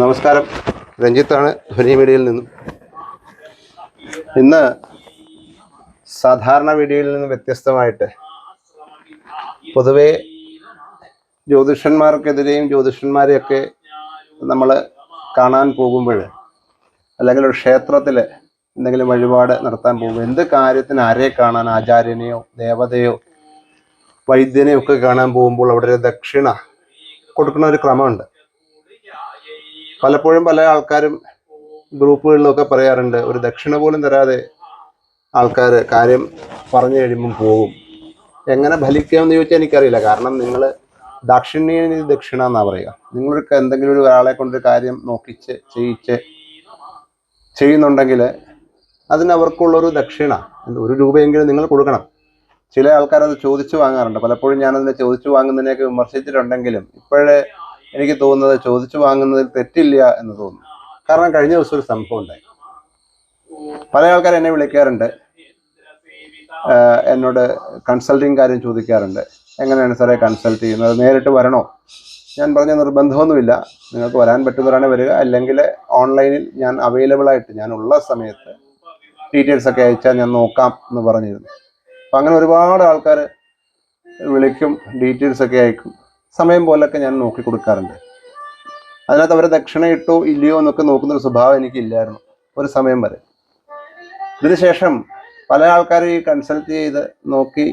നമസ്കാരം. രഞ്ജിത്താണ് ധ്വനി മീഡിയയിൽ നിന്നും. ഇന്ന് സാധാരണ വീഡിയോയിൽ നിന്ന് വ്യത്യസ്തമായിട്ട് പൊതുവേ ജ്യോതിഷന്മാർക്കെതിരെയും ജ്യോതിഷന്മാരെയൊക്കെ നമ്മൾ കാണാൻ പോകുമ്പോൾ അല്ലെങ്കിൽ ഒരു ക്ഷേത്രത്തിൽ എന്തെങ്കിലും വഴിപാട് നടത്താൻ പോകുമ്പോൾ എന്ത് കാര്യത്തിന് ആരെ കാണാൻ ആചാര്യനെയോ ദേവതയോ വൈദ്യനെയോ ഒക്കെ കാണാൻ പോകുമ്പോൾ അവിടെ ഒരു ദക്ഷിണ കൊടുക്കുന്ന ഒരു ക്രമമുണ്ട്. പലപ്പോഴും പല ആൾക്കാരും ഗ്രൂപ്പുകളിലൊക്കെ പറയാറുണ്ട് ഒരു ദക്ഷിണ പോലും തരാതെ ആൾക്കാർ കാര്യം പറഞ്ഞു കഴിയുമ്പം പോകും. എങ്ങനെ ഫലിക്കാമെന്ന് ചോദിച്ചാൽ എനിക്കറിയില്ല. കാരണം നിങ്ങൾ ദാക്ഷിണ്യം ദക്ഷിണ എന്നാ പറയുക. നിങ്ങളൊരു ക- എന്തെങ്കിലും ഒരു ഒരാളെ കൊണ്ട് കാര്യം നോക്കിച്ച് ചെയ്യിച്ച് ചെയ്യുന്നുണ്ടെങ്കിൽ അതിന് അവർക്കുള്ളൊരു ദക്ഷിണ ഒരു രൂപയെങ്കിലും നിങ്ങൾ കൊടുക്കണം. ചില ആൾക്കാർ അത് ചോദിച്ചു വാങ്ങാറുണ്ട്. പലപ്പോഴും ഞാനതിനെ ചോദിച്ചു വാങ്ങുന്നതിനെയൊക്കെ വിമർശിച്ചിട്ടുണ്ടെങ്കിലും ഇപ്പോഴേ എനിക്ക് തോന്നുന്നത് ചോദിച്ചു വാങ്ങുന്നതിൽ തെറ്റില്ല എന്ന് തോന്നുന്നു. കാരണം കഴിഞ്ഞ ദിവസം ഒരു സംഭവം ഉണ്ടായി. പല ആൾക്കാർ എന്നെ വിളിക്കാറുണ്ട്. എന്നോട് കൺസൾട്ടിങ് കാര്യം ചോദിക്കാറുണ്ട്. എങ്ങനെയാണ് സാറേ കൺസൾട്ട് ചെയ്യുന്നത്? നേരിട്ട് വരണോ? ഞാൻ പറഞ്ഞ നിർബന്ധമൊന്നുമില്ല. നിങ്ങൾക്ക് വരാൻ പറ്റുന്നവരാണ് വരിക. അല്ലെങ്കിൽ ഓൺലൈനിൽ ഞാൻ അവൈലബിൾ ആയിട്ട് ഞാൻ ഉള്ള സമയത്ത് ഡീറ്റെയിൽസ് ഒക്കെ അയച്ചാൽ ഞാൻ നോക്കാം എന്ന് പറഞ്ഞിരുന്നു. അപ്പം അങ്ങനെ ഒരുപാട് ആൾക്കാർ വിളിക്കും ഡീറ്റെയിൽസ് ഒക്കെ അയക്കും. സമയം പോലൊക്കെ ഞാൻ നോക്കി കൊടുക്കാറുണ്ട്. അതിനകത്ത് അവരെ ദക്ഷിണ ഇട്ടോ ഇല്ലയോ എന്നൊക്കെ നോക്കുന്ന ഒരു സ്വഭാവം എനിക്കില്ലായിരുന്നു ഒരു സമയം വരെ. ഇതിനുശേഷം പല ആൾക്കാർ ഈ കൺസൾട്ട് ചെയ്ത് നോക്കി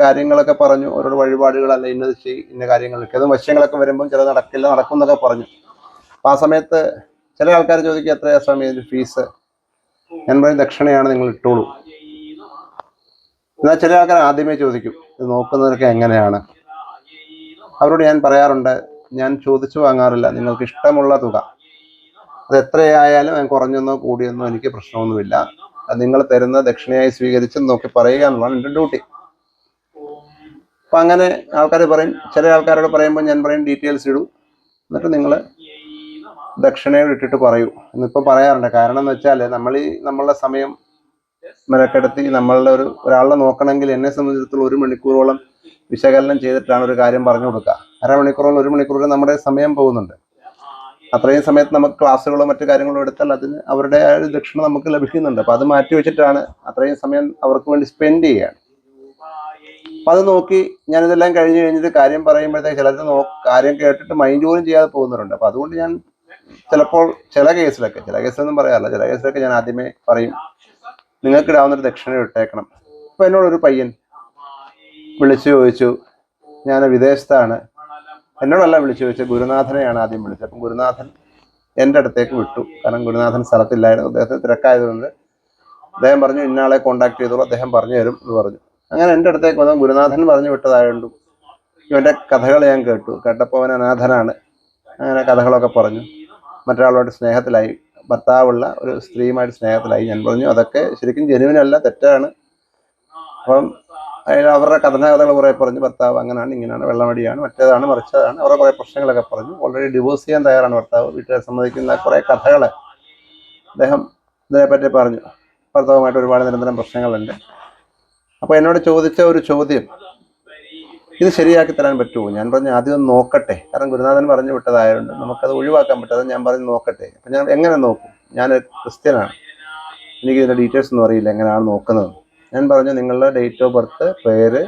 കാര്യങ്ങളൊക്കെ പറഞ്ഞു ഓരോരോ വഴിപാടുകൾ അല്ല ഇന്നത് ചെയ് ഇന്ന കാര്യങ്ങളൊക്കെ. അതും വശ്യങ്ങളൊക്കെ വരുമ്പം ചില നടക്കില്ല നടക്കും എന്നൊക്കെ പറഞ്ഞു. അപ്പം ആ സമയത്ത് ചില ആൾക്കാർ ചോദിക്കുക എത്രയാ സ്വാമി ഇതിന്റെ ഫീസ്? ഞാൻ പറയും ദക്ഷിണയാണ് നിങ്ങൾ ഇട്ടോളൂ. എന്നാൽ ചില ആൾക്കാർ ആദ്യമേ ചോദിക്കും ഇത് നോക്കുന്നതൊക്കെ എങ്ങനെയാണ്? അവരോട് ഞാൻ പറയാറുണ്ട് ഞാൻ ചോദിച്ചു വാങ്ങാറില്ല നിങ്ങൾക്ക് ഇഷ്ടമുള്ള തുക. അത് എത്രയായാലും ഞാൻ കുറഞ്ഞെന്നോ കൂടിയെന്നോ എനിക്ക് പ്രശ്നമൊന്നുമില്ല. നിങ്ങൾ തരുന്ന ദക്ഷിണയായി സ്വീകരിച്ച് നോക്കി പറയുക എന്നുള്ളതാണ് എന്റെ ഡ്യൂട്ടി. അപ്പം അങ്ങനെ ആൾക്കാർ പറയും ചില ആൾക്കാരോട് പറയുമ്പോൾ ഞാൻ പറയും ഡീറ്റെയിൽസ് ഇടൂ. എന്നിട്ട് നിങ്ങൾ ദക്ഷിണയോട് ഇട്ടിട്ട് പറയൂ. എന്നിപ്പോൾ പറയാറുണ്ട് കാരണം എന്ന് വെച്ചാൽ നമ്മൾ ഈ നമ്മളുടെ സമയം മെനക്കെടുത്തി നമ്മളുടെ ഒരു ഒരാളെ നോക്കണമെങ്കിൽ എന്നെ സംബന്ധിച്ചിടത്തോളം ഒരു മണിക്കൂറോളം വിശകലനം ചെയ്തിട്ടാണ് ഒരു കാര്യം പറഞ്ഞു കൊടുക്കുക. അരമണിക്കൂറോളം ഒരു മണിക്കൂറോളം നമ്മുടെ സമയം പോകുന്നുണ്ട്. അത്രയും സമയത്ത് നമുക്ക് ക്ലാസ്സുകളോ മറ്റു കാര്യങ്ങളോ എടുത്താൽ അതിന് അവരുടെ ആ ഒരു ദക്ഷിണ നമുക്ക് ലഭിക്കുന്നുണ്ട്. അപ്പം അത് മാറ്റി വെച്ചിട്ടാണ് അത്രയും സമയം അവർക്ക് വേണ്ടി സ്പെൻഡ് ചെയ്യുകയാണ്. അപ്പം അത് നോക്കി ഞാനിതെല്ലാം കഴിഞ്ഞ് കഴിഞ്ഞിട്ട് കാര്യം പറയുമ്പോഴത്തേക്ക് ചിലർ നോ കാര്യം കേട്ടിട്ട് മൈൻഡ് പോലും ചെയ്യാതെ പോകുന്നവരുണ്ട്. അപ്പം അതുകൊണ്ട് ഞാൻ ചിലപ്പോൾ ചില കേസിലൊക്കെ ചില കേസിലൊന്നും പറയാറില്ല. ചില കേസിലൊക്കെ ഞാൻ ആദ്യമേ പറയും നിങ്ങൾക്ക് ഇടാവുന്നൊരു ദക്ഷിണ ഇട്ടേക്കണം. അപ്പം എന്നോടൊരു പയ്യൻ വിളിച്ചു ചോദിച്ചു. ഞാൻ വിദേശത്താണ്. എന്നോടല്ല വിളിച്ചു ചോദിച്ചത്. ഗുരുനാഥനെയാണ് ആദ്യം വിളിച്ചത്. അപ്പം ഗുരുനാഥൻ എന്റെ അടുത്തേക്ക് വിട്ടു. കാരണം ഗുരുനാഥൻ സ്ഥലത്തില്ലായിരുന്നു. അദ്ദേഹത്തെ തിരക്കായതുകൊണ്ട് അദ്ദേഹം പറഞ്ഞു ഇന്നാളെ കോണ്ടാക്ട് ചെയ്തോളൂ. അദ്ദേഹം പറഞ്ഞു തരും എന്ന് പറഞ്ഞു. അങ്ങനെ എന്റെ അടുത്തേക്ക് വന്നാൽ ഗുരുനാഥൻ പറഞ്ഞു വിട്ടതായതുകൊണ്ടും ഇവന്റെ കഥകൾ ഞാൻ കേട്ടു. കേട്ടപ്പോൾ അവൻ അനാഥനാണ്. അങ്ങനെ കഥകളൊക്കെ പറഞ്ഞു. മറ്റൊരാളോട് സ്നേഹത്തിലായി. ഭർത്താവുള്ള ഒരു സ്ത്രീയുമായിട്ട് സ്നേഹത്തിലായി. ഞാൻ പറഞ്ഞു അതൊക്കെ ശരിക്കും ജനുവിനല്ല തെറ്റാണ്. അപ്പം അവരുടെ കഥനകഥകൾ കുറേ പറഞ്ഞു. ഭർത്താവ് അങ്ങനെയാണ് ഇങ്ങനെയാണ് വെള്ളമടിയാണ് മറ്റേതാണ് മറിച്ചതാണ്. അവരുടെ കുറേ പ്രശ്നങ്ങളൊക്കെ പറഞ്ഞു. ഓൾറെഡി ഡിവോഴ്സ് ചെയ്യാൻ തയ്യാറാണ് ഭർത്താവ്. വീട്ടുകാർ സമ്മതിക്കുന്ന കുറേ കഥകൾ അദ്ദേഹം ഇതിനെപ്പറ്റി പറഞ്ഞു. ഭർത്താവുമായിട്ട് ഒരുപാട് നിരന്തരം പ്രശ്നങ്ങളുണ്ട്. അപ്പോൾ എന്നോട് ചോദിച്ച ഒരു ചോദ്യം ഇത് ശരിയാക്കി തരാൻ പറ്റുമോ? ഞാൻ പറഞ്ഞു ആദ്യം നോക്കട്ടെ. കാരണം ഗുരുനാഥൻ പറഞ്ഞു വിട്ടതായതുകൊണ്ട് നമുക്കത് ഒഴിവാക്കാൻ പറ്റാതെ ഞാൻ പറഞ്ഞു നോക്കട്ടെ. അപ്പം ഞാൻ എങ്ങനെ നോക്കും? ഞാൻ ക്രിസ്ത്യനാണ്. ഇതിന്റെ ഡീറ്റെയിൽസ് ഒന്നും അറിയില്ല എങ്ങനെയാണ് നോക്കുന്നത്. ഞാൻ പറഞ്ഞു നിങ്ങളുടെ ഡേറ്റ് ഓഫ് ബർത്ത് പേര്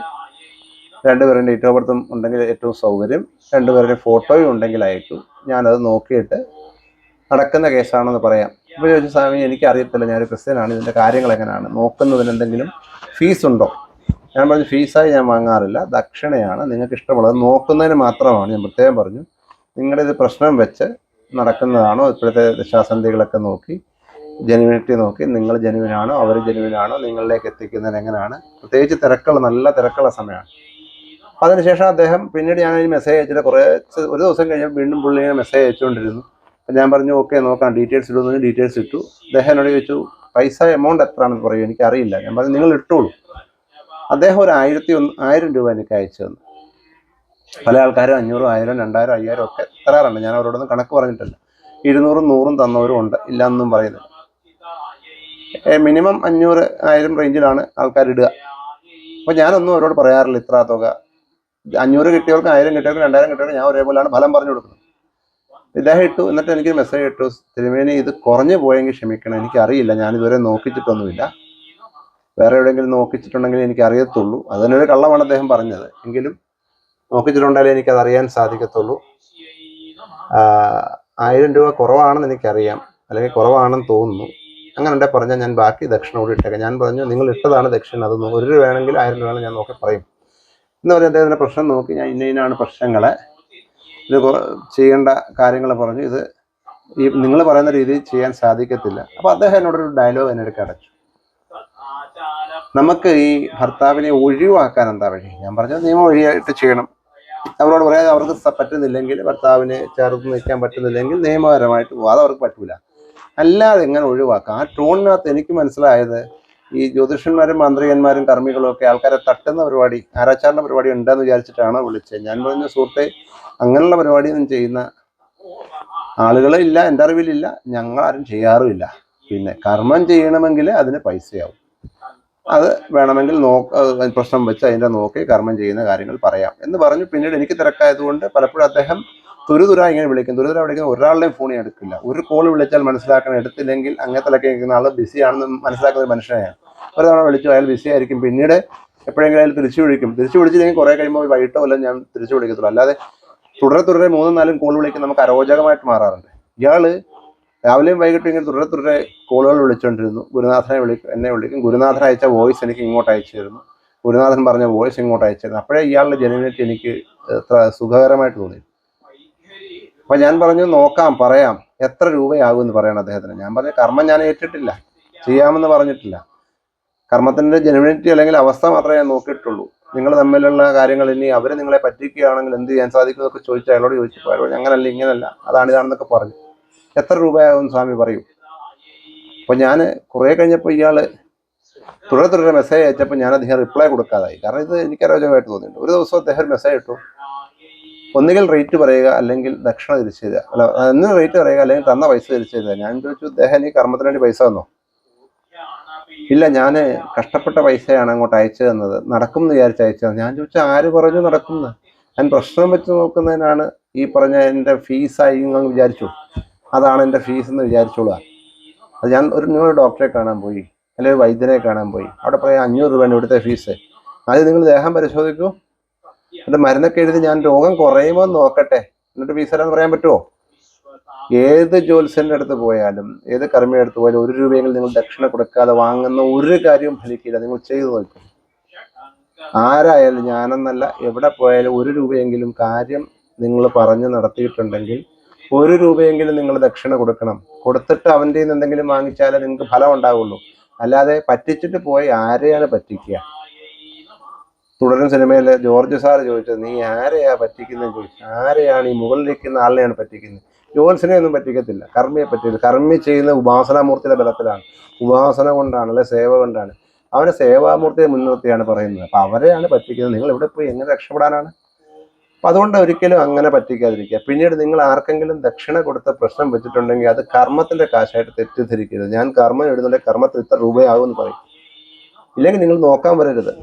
രണ്ടുപേരും ഡേറ്റ് ഓഫ് ബർത്തും ഉണ്ടെങ്കിൽ ഏറ്റവും സൗകര്യം. രണ്ടുപേരുടെ ഫോട്ടോയും ഉണ്ടെങ്കിൽ അയക്കും ഞാനത് നോക്കിയിട്ട് നടക്കുന്ന കേസാണെന്ന് പറയാം. അപ്പോൾ ചോദിച്ചു സ്വാമി എനിക്ക് അറിയത്തില്ല ഞാനൊരു ക്രിസ്ത്യനാണ്. ഇതിന്റെ കാര്യങ്ങൾ എങ്ങനെയാണ്? നോക്കുന്നതിന് എന്തെങ്കിലും ഫീസ് ഉണ്ടോ? ഞാൻ പറഞ്ഞു ഫീസായി ഞാൻ വാങ്ങാറില്ല. ദക്ഷിണയാണ്. നിങ്ങൾക്ക് ഇഷ്ടമുള്ളത് നോക്കുന്നതിന് മാത്രമാണ്. ഞാൻ പ്രത്യേകം പറഞ്ഞു നിങ്ങളുടെ ഇത് പ്രശ്നം വെച്ച് നടക്കുന്നതാണോ? ഇപ്പോഴത്തെ ദശാസന്ധികളൊക്കെ നോക്കി ജെനുവിനിറ്റി നോക്കി നിങ്ങൾ ജെനുവിനാണോ അവർ ജെനുവിനാണോ നിങ്ങളിലേക്ക് എത്തിക്കുന്നതിന് എങ്ങനെയാണ്? പ്രത്യേകിച്ച് തിരക്കുള്ള നല്ല തിരക്കുള്ള സമയമാണ്. അതിനുശേഷം അദ്ദേഹം പിന്നീട് ഞാൻ ഈ മെസ്സേജ് അയച്ചിട്ട് കുറേ ഒരു ദിവസം കഴിഞ്ഞാൽ വീണ്ടും പുള്ളി ഇങ്ങനെ മെസ്സേജ് അയച്ചുകൊണ്ടിരുന്നു. അപ്പം ഞാൻ പറഞ്ഞു ഓക്കെ നോക്കാം. ഡീറ്റെയിൽസ് ഇടുന്നു ഡീറ്റെയിൽസ് ഇട്ടു. അദ്ദേഹം എന്നോട് ചോദിച്ചു പൈസ എമൗണ്ട് എത്രയാണെന്ന് പറയൂ? എനിക്കറിയില്ല. ഞാൻ പറഞ്ഞു നിങ്ങൾ ഇട്ടോളൂ. അദ്ദേഹം ഒരു ആയിരത്തി ഒന്ന് ആയിരം രൂപ എനിക്ക് അയച്ചു തന്നു. പല ആൾക്കാരും അഞ്ഞൂറും ആയിരം രണ്ടായിരം അയ്യായിരം ഒക്കെ തരാറുണ്ട്. ഞാൻ അവരോടൊന്നും കണക്ക് പറഞ്ഞിട്ടില്ല. ഇരുന്നൂറും നൂറും തന്നവരും ഉണ്ട്. ഇല്ല എന്നും പറയുന്നില്ല മിനിമം അഞ്ഞൂറ് ആയിരം റേഞ്ചിലാണ് ആൾക്കാർ ഇടുക. അപ്പോൾ ഞാനൊന്നും അവരോട് പറയാറില്ല ഇത്ര തുക. അഞ്ഞൂറ് കിട്ടിയവർക്ക് ആയിരം കിട്ടിയവർക്ക് രണ്ടായിരം കിട്ടിയവർക്ക് ഞാൻ ഒരേപോലെയാണ് ഫലം പറഞ്ഞു കൊടുക്കുന്നത്. ഇദ്ദേഹം ഇട്ടു എന്നിട്ട് എനിക്ക് മെസ്സേജ് ഇട്ടു തിരുമേനി ഇത് കുറഞ്ഞു പോയെങ്കിൽ ക്ഷമിക്കണം. എനിക്കറിയില്ല ഞാൻ ഇതുവരെ നോക്കിച്ചിട്ടൊന്നുമില്ല. വേറെ എവിടെയെങ്കിലും നോക്കിച്ചിട്ടുണ്ടെങ്കിൽ എനിക്ക് അറിയത്തുള്ളൂ അതിനൊരു കള്ളമാണ് അദ്ദേഹം പറഞ്ഞത്. എങ്കിലും നോക്കിച്ചിട്ടുണ്ടെങ്കിൽ എനിക്കത് അറിയാൻ സാധിക്കത്തുള്ളൂ ആയിരം രൂപ കുറവാണെന്ന് എനിക്കറിയാം. അല്ലെങ്കിൽ കുറവാണെന്ന് തോന്നുന്നു. അങ്ങനെ ഉണ്ടെ പറഞ്ഞാൽ ഞാൻ ബാക്കി ദക്ഷിണ കൂടി ഇട്ടേക്കാം. ഞാൻ പറഞ്ഞു നിങ്ങൾ ഇട്ടതാണ് ദക്ഷിണ അത് ഒരു രൂപ വേണമെങ്കിൽ ആയിരം രൂപ ഞാൻ നോക്കി പറയും. എന്ന് പറഞ്ഞാൽ അദ്ദേഹത്തിന്റെ പ്രശ്നം നോക്കി. ഞാൻ ഇന്ന ഇന്നാണ് പ്രശ്നങ്ങളെ. ഇത് ചെയ്യേണ്ട കാര്യങ്ങൾ പറഞ്ഞു. ഇത് ഈ നിങ്ങൾ പറയുന്ന രീതിയിൽ ചെയ്യാൻ സാധിക്കത്തില്ല. അപ്പോൾ അദ്ദേഹം എന്നോടൊരു ഡയലോഗ് എന്നെടുക്ക് അടച്ചു നമുക്ക് ഈ ഭർത്താവിനെ ഒഴിവാക്കാൻ എന്താ വഴി? ഞാൻ പറഞ്ഞത് നിയമം വഴിയായിട്ട് ചെയ്യണം. അവരോട് പറയാതെ അവർക്ക് പറ്റുന്നില്ലെങ്കിൽ ഭർത്താവിനെ ചേർത്ത് നിൽക്കാൻ പറ്റുന്നില്ലെങ്കിൽ നിയമപരമായിട്ട് അത് അവർക്ക് പറ്റൂല. അല്ലാതെ എങ്ങനെ ഒഴിവാക്കാം? ആ ടോണിനകത്ത് എനിക്ക് മനസ്സിലായത് ഈ ജ്യോതിഷന്മാരും മന്ത്രിയന്മാരും കർമ്മികളും ഒക്കെ ആൾക്കാരെ തട്ടുന്ന പരിപാടി ആരാച്ചാറിന്റെ പരിപാടി ഉണ്ടെന്ന് വിചാരിച്ചിട്ടാണ് വിളിച്ചത്. ഞാൻ പറഞ്ഞ സുഹൃത്തെ അങ്ങനെയുള്ള പരിപാടിയൊന്നും ചെയ്യുന്ന ആളുകൾ ഇല്ല എന്റെ അറിവിലില്ല ഞങ്ങളാരും ചെയ്യാറുമില്ല. പിന്നെ കർമ്മം ചെയ്യണമെങ്കിൽ അതിന് പൈസയാവും. അത് വേണമെങ്കിൽ നോക്ക പ്രശ്നം വെച്ച് അതിന്റെ നോക്കി കർമ്മം ചെയ്യുന്ന കാര്യങ്ങൾ പറയാം എന്ന് പറഞ്ഞു. പിന്നീട് എനിക്ക് തിരക്കായതുകൊണ്ട് പലപ്പോഴും അദ്ദേഹം തുരുതുര ഇങ്ങനെ വിളിക്കും. തുരുതുര വിളിക്കുന്ന ഒരാളുടെയും ഫോണിൽ എടുക്കില്ല. ഒരു കോൾ വിളിച്ചാൽ മനസ്സിലാക്കണം എടുത്തില്ലെങ്കിൽ അങ്ങനത്തെ ഇരിക്കുന്ന ആൾ ബിസിയാണെന്ന് മനസ്സിലാക്കുന്ന ഒരു മനുഷ്യനെയാണ്. ഒരു തവണ വിളിച്ചു അയാൾ ബിസി ആയിരിക്കും. പിന്നീട് എപ്പോഴെങ്കിലും അയാൾ തിരിച്ചു വിളിക്കും. തിരിച്ചു വിളിച്ചില്ലെങ്കിൽ കുറേ കഴിയുമ്പോൾ വൈകിട്ടോ വല്ലതും ഞാൻ തിരിച്ചു വിളിക്കത്തുള്ളൂ. അല്ലാതെ തുടരെ തുടരെ മൂന്നും നാലും കോൾ വിളിക്കും നമുക്ക് അരോചകമായിട്ട് മാറാറുണ്ട്. ഇയാൾ രാവിലെയും വൈകിട്ടും ഇങ്ങനെ തുടരെ തുടരെ കോളുകൾ വിളിച്ചുകൊണ്ടിരുന്നു ഗുരുനാഥനെ വിളിക്കും എന്നെ വിളിക്കും. ഗുരുനാഥൻ അയച്ച വോയിസ് എനിക്ക് ഇങ്ങോട്ട് അയച്ചിരുന്നു ഗുരുനാഥൻ പറഞ്ഞ വോയിസ് ഇങ്ങോട്ട് അയച്ചിരുന്നു അപ്പോഴേ ഇയാളുടെ ജനുവിനിറ്റി എനിക്ക് സുഖകരമായിട്ട് തോന്നി അപ്പൊ ഞാൻ പറഞ്ഞു നോക്കാം പറയാം. എത്ര രൂപയാകും എന്ന് പറയണം അദ്ദേഹത്തിന്. ഞാൻ പറഞ്ഞു കർമ്മം ഞാൻ ഏറ്റിട്ടില്ല. ചെയ്യാമെന്ന് പറഞ്ഞിട്ടില്ല. കർമ്മത്തിന്റെ ജനുവിനിറ്റി അല്ലെങ്കിൽ അവസ്ഥ മാത്രമേ ഞാൻ നോക്കിയിട്ടുള്ളൂ. നിങ്ങൾ തമ്മിലുള്ള കാര്യങ്ങൾ ഇനി അവർ നിങ്ങളെ പറ്റിക്കുകയാണെങ്കിൽ എന്ത് ചെയ്യാൻ സാധിക്കും എന്നൊക്കെ ചോദിച്ചു അയാളോട് ചോദിച്ചപ്പോൾ അങ്ങനല്ല ഇങ്ങനല്ല. അതാണ് ഇതാണെന്നൊക്കെ പറഞ്ഞു. എത്ര രൂപയാകും സ്വാമി പറയും. അപ്പൊ ഞാൻ കുറെ കഴിഞ്ഞപ്പോൾ ഇയാൾ തുടരെ തുടരെ മെസ്സേജ് അയച്ചപ്പോൾ ഞാൻ അദ്ദേഹം റിപ്ലൈ കൊടുക്കാതായി. കാരണം ഇത് എനിക്ക് അരോചകമായിട്ട് തോന്നിയിട്ടുണ്ട്. ഒരു ദിവസം അദ്ദേഹം മെസ്സേജ് ഇട്ടു. ഒന്നുകിൽ റേറ്റ് പറയുക അല്ലെങ്കിൽ ദക്ഷിണ തിരിച്ചു തരിക. അല്ല അന്ന് റേറ്റ് പറയുക അല്ലെങ്കിൽ തന്ന പൈസ തിരിച്ചു തരിക. ഞാൻ ചോദിച്ചു അദ്ദേഹം ഈ കർമ്മത്തിന് വേണ്ടി പൈസ തന്നോ? ഇല്ല ഞാൻ കഷ്ടപ്പെട്ട പൈസയാണ് അങ്ങോട്ട് അയച്ചു തന്നത്. നടക്കും എന്ന് വിചാരിച്ച് അയച്ചത് ഞാൻ ചോദിച്ചു ആര് പറഞ്ഞു നടക്കുന്നത് ഞാൻ പ്രശ്നം വെച്ച് നോക്കുന്നതിനാണ് ഈ പറഞ്ഞ എന്റെ ഫീസായി നിങ്ങൾ വിചാരിച്ചു. അതാണ് എന്റെ ഫീസ് എന്ന് വിചാരിച്ചോളുക അത് ഞാൻ ഒരു നിങ്ങൾ ഡോക്ടറെ കാണാൻ പോയി. അല്ലെങ്കിൽ വൈദ്യനെ കാണാൻ പോയി. അവിടെ പറയാം അഞ്ഞൂറ് രൂപ ഇവിടുത്തെ ഫീസ് അത് നിങ്ങൾ ദേഹം പരിശോധിക്കൂ. എന്നിട്ട് മരുന്നൊക്കെ എഴുതി ഞാൻ രോഗം കുറയുമോ എന്ന് നോക്കട്ടെ. എന്നിട്ട് ഫീസ് തരാൻ പറയാൻ പറ്റുമോ ഏത് ജ്യോത്സ്യന്റെ അടുത്ത് പോയാലും ഏത് കർമ്മിയുടെ അടുത്ത് പോയാലും ഒരു രൂപയെങ്കിലും നിങ്ങൾ ദക്ഷിണ കൊടുക്കാതെ വാങ്ങുന്ന ഒരു കാര്യവും ഫലിക്കില്ല. നിങ്ങൾ ചെയ്തു നോക്കും. ആരായാലും ഞാനെന്നല്ല എവിടെ പോയാലും ഒരു രൂപയെങ്കിലും കാര്യം നിങ്ങൾ പറഞ്ഞു നടത്തിയിട്ടുണ്ടെങ്കിൽ ഒരു രൂപയെങ്കിലും നിങ്ങൾ ദക്ഷിണ കൊടുക്കണം. കൊടുത്തിട്ട് അവന്റെ എന്തെങ്കിലും വാങ്ങിച്ചാലേ നിങ്ങൾക്ക് ഫലം ഉണ്ടാവുള്ളൂ. അല്ലാതെ പറ്റിച്ചിട്ട് പോയി ആരെയാണ് പറ്റിക്കുക? തുടരും സിനിമയിൽ ജോർജ് സാർ ചോദിച്ചത് നീ ആരെയാ പറ്റിക്കുന്നത് ചോദിച്ചു. ആരെയാണ് ഈ മുകളിലിരിക്കുന്ന ആളിനെയാണ് പറ്റിക്കുന്നത്? ഒന്നും പറ്റിക്കത്തില്ല. കർമ്മിയെ പറ്റില്ല. കർമ്മി ചെയ്യുന്ന ഉപാസനാമൂർത്തിയുടെ ബലത്തിലാണ്. ഉപാസന കൊണ്ടാണ് അല്ലെ സേവ കൊണ്ടാണ്. അവരെ സേവാമൂർത്തിയെ മുൻനിർത്തിയാണ് പറയുന്നത്. അപ്പൊ അവരെയാണ് പറ്റിക്കുന്നത്. നിങ്ങൾ ഇവിടെ പോയി? എങ്ങനെ രക്ഷപ്പെടാനാണ്? അപ്പൊ അതുകൊണ്ട് ഒരിക്കലും അങ്ങനെ പറ്റിക്കാതിരിക്കുക. പിന്നീട് നിങ്ങൾ ആർക്കെങ്കിലും ദക്ഷിണ കൊടുത്ത പ്രശ്നം വെച്ചിട്ടുണ്ടെങ്കിൽ അത് കർമ്മത്തിന്റെ കാശായിട്ട് തെറ്റിദ്ധരിക്കരുത്. ഞാൻ കർമ്മം എഴുതുന്നുണ്ടെങ്കിൽ കർമ്മത്തിൽ ഇത്ര രൂപയാകുമെന്ന് പറയും. ഇല്ലെങ്കിൽ നിങ്ങൾ നോക്കാൻ വരരുത്.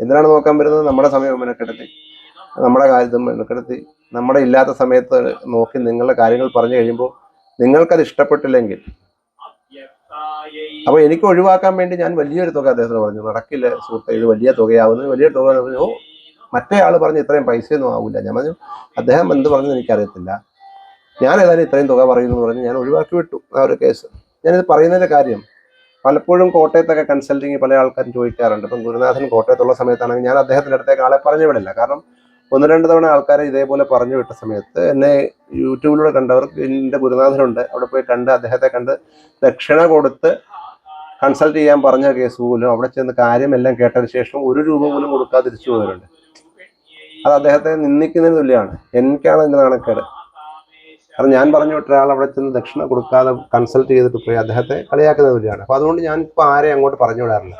എന്തിനാണ് നോക്കാൻ വരുന്നത്? നമ്മുടെ സമയം മെനക്കെടുത്തി. നമ്മുടെ കാര്യത്തും മെനക്കെടുത്തി നമ്മുടെ ഇല്ലാത്ത സമയത്ത് നോക്കി നിങ്ങളുടെ കാര്യങ്ങൾ പറഞ്ഞു കഴിയുമ്പോൾ നിങ്ങൾക്കത് ഇഷ്ടപ്പെട്ടില്ലെങ്കിൽ. അപ്പൊ എനിക്ക് ഒഴിവാക്കാൻ വേണ്ടി ഞാൻ വലിയൊരു തുക അദ്ദേഹത്തിന് പറഞ്ഞു. നടക്കില്ല സുഹൃത്തെ ഇത് വലിയ തുകയാവുന്നത് വലിയ തുക പറഞ്ഞു ഓ മറ്റേ ആൾ പറഞ്ഞു ഇത്രയും പൈസയൊന്നും ആവില്ല ഞാൻ പറഞ്ഞു അദ്ദേഹം എന്ത് പറഞ്ഞു എനിക്കറിയത്തില്ല. ഞാൻ ഏതായാലും ഇത്രയും തുക പറയുന്നു എന്ന് പറഞ്ഞ് ഞാൻ ഒഴിവാക്കി വിട്ടു ആ ഒരു കേസ്. ഞാനിത് പറയുന്നതിന്റെ കാര്യം പലപ്പോഴും കോട്ടയത്തൊക്കെ കൺസൾട്ടിങ് പല ആൾക്കാരും ചോദിക്കാറുണ്ട്. ഇപ്പം ഗുരുനാഥൻ കോട്ടയത്തുള്ള സമയത്താണെങ്കിൽ ഞാൻ അദ്ദേഹത്തിന്റെ അടുത്തേക്ക് ആളെ പറഞ്ഞു വിടില്ല. കാരണം ഒന്ന് രണ്ട് തവണ ആൾക്കാരെ ഇതേപോലെ പറഞ്ഞു വിട്ട സമയത്ത് എന്നെ യൂട്യൂബിലൂടെ കണ്ടവർക്ക് എന്റെ ഗുരുനാഥനുണ്ട്. അവിടെ പോയി കണ്ട് അദ്ദേഹത്തെ കണ്ട് ദക്ഷിണ കൊടുത്ത് കൺസൾട്ട് ചെയ്യാൻ പറഞ്ഞ കേസ് പോലും അവിടെ ചെന്ന് കാര്യമെല്ലാം കേട്ടതിന് ശേഷം ഒരു രൂപ പോലും കൊടുക്കാതെ തിരിച്ചു പോയവരുണ്ട്. അത് അദ്ദേഹത്തെ നിന്ദിക്കുന്നതിന് തുല്യമാണ്. എനിക്കാണ് എന്റെ നാണക്കേട്. കാരണം ഞാൻ പറഞ്ഞു വിട്ട ഒരാൾ അവിടെ ചെന്ന് ദക്ഷിണ കൊടുക്കാതെ കൺസൾട്ട് ചെയ്തിട്ട് പോയി അദ്ദേഹത്തെ കളിയാക്കുന്നത് തുല്യമാണ് അപ്പോൾ അതുകൊണ്ട് ഞാൻ ഇപ്പോൾ ആരെയും അങ്ങോട്ട് പറഞ്ഞു വിടാറില്ല.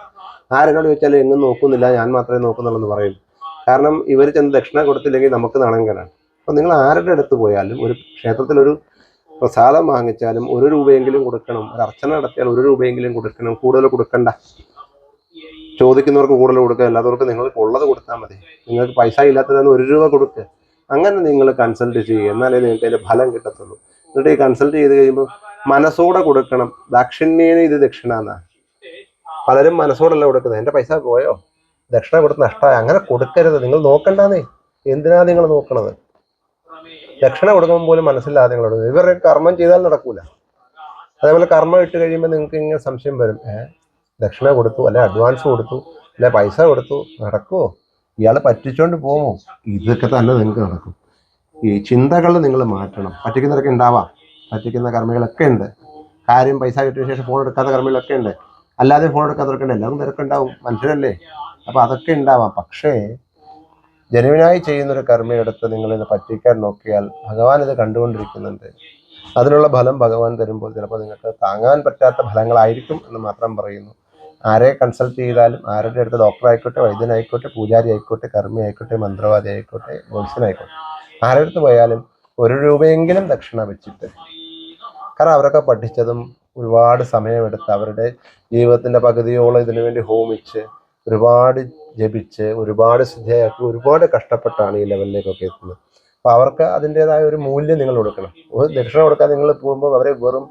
ആരെന്നോട് ചോദിച്ചാൽ എങ്ങും നോക്കുന്നില്ല ഞാൻ മാത്രമേ നോക്കുന്നുള്ളൂ എന്ന് പറയും. കാരണം ഇവർ ചെന്ന് ദക്ഷിണ കൊടുത്തില്ലെങ്കിൽ നമുക്ക് നാണങ്കനാണ് അപ്പോൾ നിങ്ങൾ ആരുടെ അടുത്ത് പോയാലും ഒരു ക്ഷേത്രത്തിലൊരു പ്രസാദം വാങ്ങിച്ചാലും ഒരു രൂപയെങ്കിലും കൊടുക്കണം ഒരു അർച്ചന നടത്തിയാൽ ഒരു രൂപയെങ്കിലും കൊടുക്കണം കൂടുതൽ കൊടുക്കണ്ട. ചോദിക്കുന്നവർക്ക് കൂടുതൽ കൊടുക്കുക അല്ലാത്തവർക്ക് നിങ്ങൾക്ക് ഉള്ളത് കൊടുത്താൽ മതി. നിങ്ങൾക്ക് പൈസ ഇല്ലാത്തതാണ് ഒരു രൂപ കൊടുക്കുക അങ്ങനെ നിങ്ങൾ കൺസൾട്ട് ചെയ്യുക എന്നാലേ നിങ്ങൾക്ക് അതിന്റെ ഫലം കിട്ടത്തുള്ളൂ. എന്നിട്ട് ഈ കൺസൾട്ട് ചെയ്ത് കഴിയുമ്പോൾ മനസ്സോടെ കൊടുക്കണം. ദാക്ഷിണ്യേന ഇത് ദക്ഷിണ എന്നാ പലരും മനസ്സോടല്ല കൊടുക്കുന്നത്. എന്റെ പൈസ പോയോ? ദക്ഷിണ കൊടുത്ത് നഷ്ടമായി അങ്ങനെ കൊടുക്കരുത്. നിങ്ങൾ നോക്കണ്ടാന്നേ. എന്തിനാ നിങ്ങൾ നോക്കണത്? ദക്ഷിണ കൊടുക്കുമ്പോൾ പോലും മനസ്സിലാതെ നിങ്ങൾ കൊടുക്കുന്നത് ഇവരുടെ കർമ്മം ചെയ്താൽ നടക്കൂല. അതേപോലെ കർമ്മം ഇട്ട് കഴിയുമ്പോൾ നിങ്ങൾക്ക് ഇങ്ങനെ സംശയം വരും. ഏഹ്? ദക്ഷിണ കൊടുത്തു അല്ലെ അഡ്വാൻസ് കൊടുത്തു അല്ലെ പൈസ കൊടുത്തു നടക്കുമോ ഇയാളെ പറ്റിച്ചോണ്ട് പോമോ ഇതൊക്കെ തന്നെ നിങ്ങൾക്ക് നടക്കും. ഈ ചിന്തകൾ നിങ്ങൾ മാറ്റണം. പറ്റിക്കുന്നവരൊക്കെ ഉണ്ടാവാം. പറ്റിക്കുന്ന കർമ്മികളൊക്കെ ഉണ്ട്. കാര്യം പൈസ കിട്ടിയ ശേഷം ഫോൺ എടുക്കാത്ത കർമ്മികളൊക്കെ ഉണ്ട്. അല്ലാതെ ഫോൺ എടുക്കാത്തവരൊക്കെ ഉണ്ട്. എല്ലാവരും തിരക്കുണ്ടാവും മനുഷ്യരല്ലേ? അപ്പൊ അതൊക്കെ ഉണ്ടാവാം. പക്ഷേ ജനുവിനായി ചെയ്യുന്ന ഒരു കർമ്മയെടുത്ത് നിങ്ങൾ ഇത് പറ്റിക്കാൻ നോക്കിയാൽ ഭഗവാൻ ഇത് കണ്ടുകൊണ്ടിരിക്കുന്നുണ്ട്. അതിനുള്ള ഫലം ഭഗവാൻ തരുമ്പോൾ ചിലപ്പോൾ നിങ്ങൾക്ക് താങ്ങാൻ പറ്റാത്ത ഫലങ്ങളായിരിക്കും എന്ന് മാത്രം പറയുന്നു. ആരെ കൺസൾട്ട് ചെയ്താലും ആരുടെ അടുത്ത് ഡോക്ടർ ആയിക്കോട്ടെ വൈദ്യനായിക്കോട്ടെ പൂജാരി ആയിക്കോട്ടെ കർമ്മി ആയിക്കോട്ടെ മന്ത്രവാദി ആയിക്കോട്ടെ ജ്യോത്സ്യനായിക്കോട്ടെ ആരുടെ അടുത്ത് പോയാലും ഒരു രൂപയെങ്കിലും ദക്ഷിണ വെച്ചിട്ട്. കാരണം അവരൊക്കെ പഠിച്ചതും ഒരുപാട് സമയമെടുത്ത് അവരുടെ ജീവിതത്തിന്റെ പകുതിയോളം ഇതിനു വേണ്ടി ഹോമിച്ച് ഒരുപാട് ജപിച്ച് ഒരുപാട് ശ്രദ്ധയാക്കി ഒരുപാട് കഷ്ടപ്പെട്ടാണ് ഈ ലെവലിലേക്കൊക്കെ എത്തുന്നത്. അപ്പോൾ അവർക്ക് അതിന്റെതായ ഒരു മൂല്യം നിങ്ങൾ കൊടുക്കണം. ഒരു ദക്ഷിണ കൊടുക്കാൻ നിങ്ങൾ പോകുമ്പോൾ അവരെ വെറും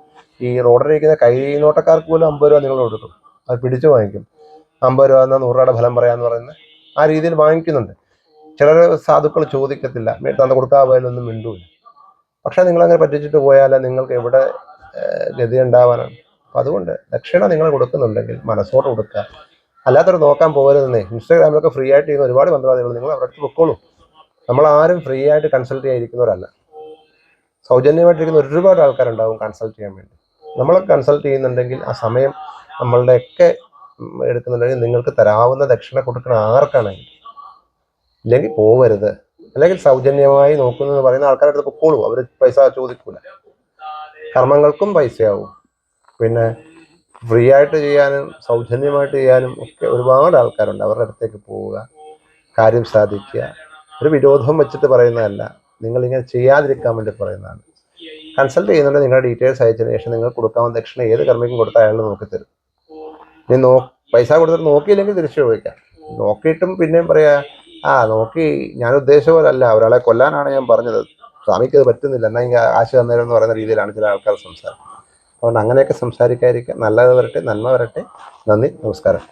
ഈ റോഡിലിരിക്കുന്ന കൈനോട്ടക്കാർക്ക് പോലും അമ്പത് രൂപ നിങ്ങൾ കൊടുക്കും. അത് പിടിച്ചു വാങ്ങിക്കും. അമ്പത് രൂപ എന്നാൽ നൂറ് രൂപയുടെ ഫലം പറയാന്ന് പറയുന്നത് ആ രീതിയിൽ വാങ്ങിക്കുന്നുണ്ട്. ചിലർ സാധുക്കൾ ചോദിക്കത്തില്ല. തന്നെ കൊടുക്കാൻ പോയാലൊന്നും മിണ്ടൂല. പക്ഷെ നിങ്ങൾ അങ്ങനെ പറ്റിച്ചിട്ട് പോയാൽ നിങ്ങൾക്ക് എവിടെ ഗതി ഉണ്ടാവാനാണ്. അപ്പം അതുകൊണ്ട് ദക്ഷിണ നിങ്ങൾ കൊടുക്കുന്നുണ്ടെങ്കിൽ മനസ്സോടെ കൊടുക്കുക. അല്ലാത്തൊരു നോക്കാൻ പോകരുതെന്നേ. ഇൻസ്റ്റാഗ്രാമിലൊക്കെ ഫ്രീ ആയിട്ട് ചെയ്യുന്ന ഒരുപാട് മന്ത്രവാദികൾ നിങ്ങൾ അവരുടെ അടുത്ത് പൊക്കോളൂ. നമ്മൾ ആരും ഫ്രീ ആയിട്ട് കൺസൾട്ട് ചെയ്യാതിരിക്കുന്നവരല്ല. സൗജന്യമായിട്ടിരിക്കുന്ന ഒരുപാട് ആൾക്കാരുണ്ടാവും കൺസൾട്ട് ചെയ്യാൻ വേണ്ടി. നമ്മൾ കൺസൾട്ട് ചെയ്യുന്നുണ്ടെങ്കിൽ ആ സമയം നമ്മളുടെയൊക്കെ എടുക്കുന്ന എടുക്കുന്നുണ്ടെങ്കിൽ നിങ്ങൾക്ക് തരാവുന്ന ദക്ഷിണ കൊടുക്കണ ആർക്കാണെങ്കിൽ ഇല്ലെങ്കിൽ പോവരുത്. അല്ലെങ്കിൽ സൗജന്യമായി നോക്കുന്നു പറയുന്ന ആൾക്കാരുടെ അടുത്ത് പൊക്കോളൂ അവർ പൈസ ചോദിക്കൂല. കർമ്മങ്ങൾക്കും പൈസയാവും. പിന്നെ ഫ്രീ ആയിട്ട് ചെയ്യാനും സൗജന്യമായിട്ട് ചെയ്യാനും ഒക്കെ ഒരുപാട് ആൾക്കാരുണ്ട്. അവരുടെ അടുത്തേക്ക് പോവുക കാര്യം സാധിക്കുക. ഒരു വിരോധം വെച്ചിട്ട് പറയുന്നതല്ല. നിങ്ങൾ ഇങ്ങനെ ചെയ്യാതിരിക്കാൻ വേണ്ടി പറയുന്നതാണ്. കൺസൾട്ട് ചെയ്യുന്നുണ്ട്. നിങ്ങളുടെ ഡീറ്റെയിൽസ് അയച്ചതിന് ശേഷം നിങ്ങൾ കൊടുക്കാവുന്ന ദക്ഷിണ ഏത് കർമ്മിക്കും കൊടുത്താൽ അയാൾ നോക്കിത്തരും. ഇനി നോ പൈസ കൊടുത്തിട്ട് നോക്കിയില്ലെങ്കിൽ തിരിച്ചു ചോദിക്കാം. നോക്കിയിട്ടും പിന്നെയും പറയാ ആ നോക്കി ഞാൻ ഉദ്ദേശിച്ച പോലെ അല്ല ഒരാളെ കൊല്ലാനാണ് ഞാൻ പറഞ്ഞത്. സ്വാമിക്ക് അത് പറ്റുന്നില്ല. എന്നാൽ ഇങ്ങനെ ആശ തന്നേരം എന്ന് പറയുന്ന രീതിയിലാണ് ചില ആൾക്കാർ സംസാരം. അതുകൊണ്ട് അങ്ങനെയൊക്കെ സംസാരിക്കാതിരിക്കുക നല്ലത് വരട്ടെ നന്മ വരട്ടെ. നന്ദി നമസ്കാരം.